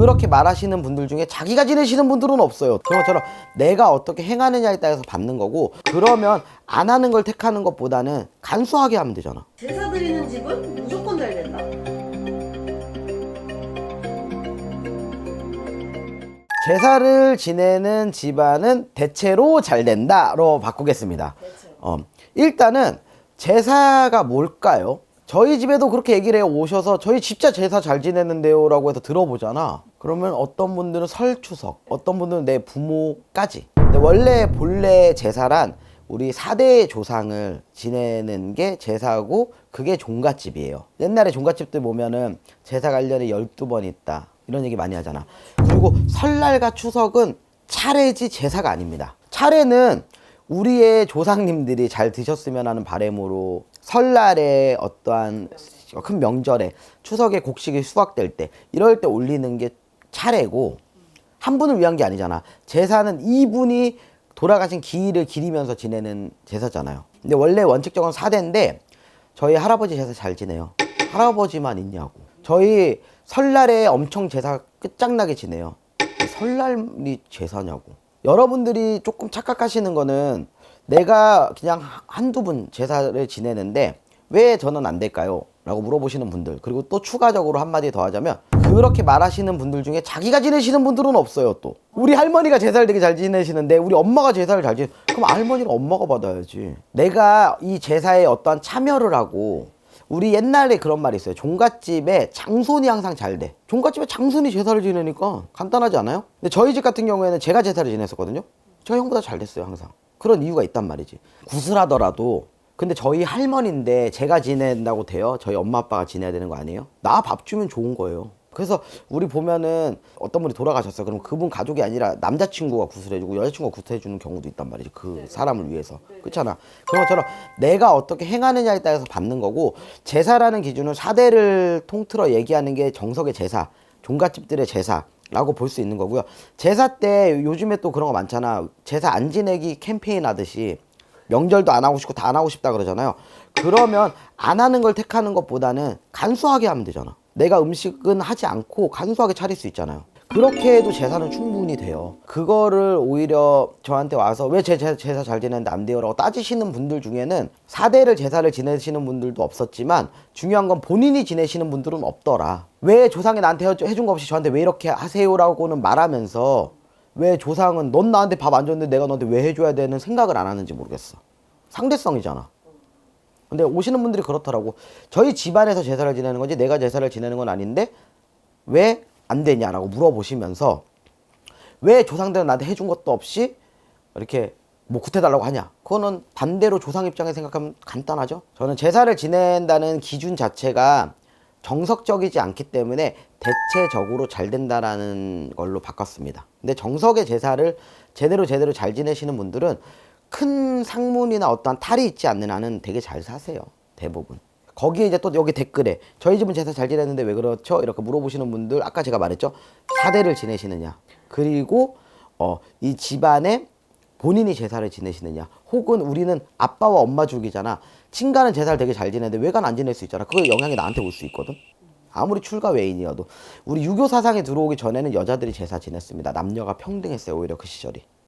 그렇게 말하시는 분들 중에 자기가 지내시는 분들은 없어요. 그런 것처럼 내가 어떻게 행하느냐에 따라서 받는 거고 그러면 안 하는 걸 택하는 것보다는 간소하게 하면 되잖아. 제사 드리는 집은 무조건 잘 된다. 제사를 지내는 집안은 대체로 잘 된다로 바꾸겠습니다. 대체. 어, 일단은 제사가 뭘까요? 저희 집에도 그렇게 얘기를 해요. 오셔서 저희 진짜 제사 잘 지내는데요. 라고 해서 들어보잖아. 그러면 어떤 분들은 설 추석, 어떤 분들은 내 부모까지. 근데 원래 본래 제사란 우리 사대 조상을 지내는 게 제사고 그게 종갓집이에요. 옛날에 종갓집들 보면은 제사 관련이 12번 있다. 이런 얘기 많이 하잖아. 그리고 설날과 추석은 차례지 제사가 아닙니다. 차례는 우리의 조상님들이 잘 드셨으면 하는 바람으로 설날에 어떠한 큰 명절에 추석에 곡식이 수확될 때 이럴 때 올리는 게 차례고 한 분을 위한 게 아니잖아. 제사는 이분이 돌아가신 기일을 기리면서 지내는 제사잖아요. 근데 원래 원칙적으로 사대인데 저희 할아버지 제사 잘 지내요. 할아버지만 있냐고. 저희 설날에 엄청 제사 끝장나게 지내요. 설날이 제사냐고. 여러분들이 조금 착각하시는 거는 내가 그냥 한두 분 제사를 지내는데 왜 저는 안 될까요? 라고 물어보시는 분들 그리고 또 추가적으로 한마디 더 하자면 그렇게 말하시는 분들 중에 자기가 지내시는 분들은 없어요 또 우리 할머니가 제사를 되게 잘 지내시는데 우리 엄마가 제사를 잘 지내 그럼 할머니는 엄마가 받아야지 내가 이 제사에 어떠한 참여를 하고 우리 옛날에 그런 말이 있어요. 종갓집에 장손이 항상 잘 돼. 종갓집에 장손이 제사를 지내니까 간단하지 않아요? 근데 저희 집 같은 경우에는 제가 제사를 지냈었거든요. 저희 형보다 잘 됐어요, 항상. 그런 이유가 있단 말이지. 구슬하더라도 근데 저희 할머니인데 제가 지낸다고 돼요? 저희 엄마 아빠가 지내야 되는 거 아니에요? 나 밥 주면 좋은 거예요. 그래서 우리 보면은 어떤 분이 돌아가셨어. 그럼 그분 가족이 아니라 남자친구가 구슬해주고 여자친구가 구슬해주는 경우도 있단 말이지. 그 사람을 위해서. 그렇잖아. 그런 것처럼 내가 어떻게 행하느냐에 따라서 받는 거고 제사라는 기준은 사대를 통틀어 얘기하는 게 정석의 제사, 종갓집들의 제사 라고 볼 수 있는 거고요. 제사 때 요즘에 또 그런 거 많잖아. 제사 안 지내기 캠페인 하듯이 명절도 안 하고 싶고 다 안 하고 싶다 그러잖아요. 그러면 안 하는 걸 택하는 것보다는 간소하게 하면 되잖아. 내가 음식은 하지 않고 간소하게 차릴 수 있잖아요. 그렇게 해도 제사는 충분히 돼요. 그거를 오히려 저한테 와서 왜 제 제사 잘 지내는데 안 돼요? 라고 따지시는 분들 중에는 사대를 제사를 지내시는 분들도 없었지만 중요한 건 본인이 지내시는 분들은 없더라. 왜 조상이 나한테 해- 해준 거 없이 저한테 왜 이렇게 하세요 라고는 말하면서 왜 조상은 넌 나한테 밥 안 줬는데 내가 너한테 왜 해줘야 되는 생각을 안 하는지 모르겠어. 상대성이잖아. 근데 오시는 분들이 그렇더라고. 저희 집안에서 제사를 지내는 거지 내가 제사를 지내는 건 아닌데 왜 안 되냐라고 물어보시면서 왜 조상들은 나한테 해준 것도 없이 이렇게 뭐 구태달라고 하냐? 그거는 반대로 조상 입장에 생각하면 간단하죠. 저는 제사를 지낸다는 기준 자체가 정석적이지 않기 때문에 대체적으로 잘 된다라는 걸로 바꿨습니다. 근데 정석의 제사를 제대로 제대로 잘 지내시는 분들은 큰 상문이나 어떠한 탈이 있지 않는 한은 되게 잘 사세요. 대부분. 거기에 이제 또 여기 댓글에 저희 집은 제사 잘 지냈는데 왜 그렇죠? 이렇게 물어보시는 분들 아까 제가 말했죠. 사대를 지내시느냐. 그리고 어, 이 집안에 본인이 제사를 지내시느냐. 혹은 우리는 아빠와 엄마 죽이잖아. 친가는 제사를 되게 잘 지내는데 외가는 안 지낼 수 있잖아. 그 영향이 나한테 올 수 있거든. 아무리 출가 외인이어도 우리 유교 사상에 들어오기 전에는 여자들이 제사 지냈습니다. 남녀가 평등했어요. 오히려 그 시절이.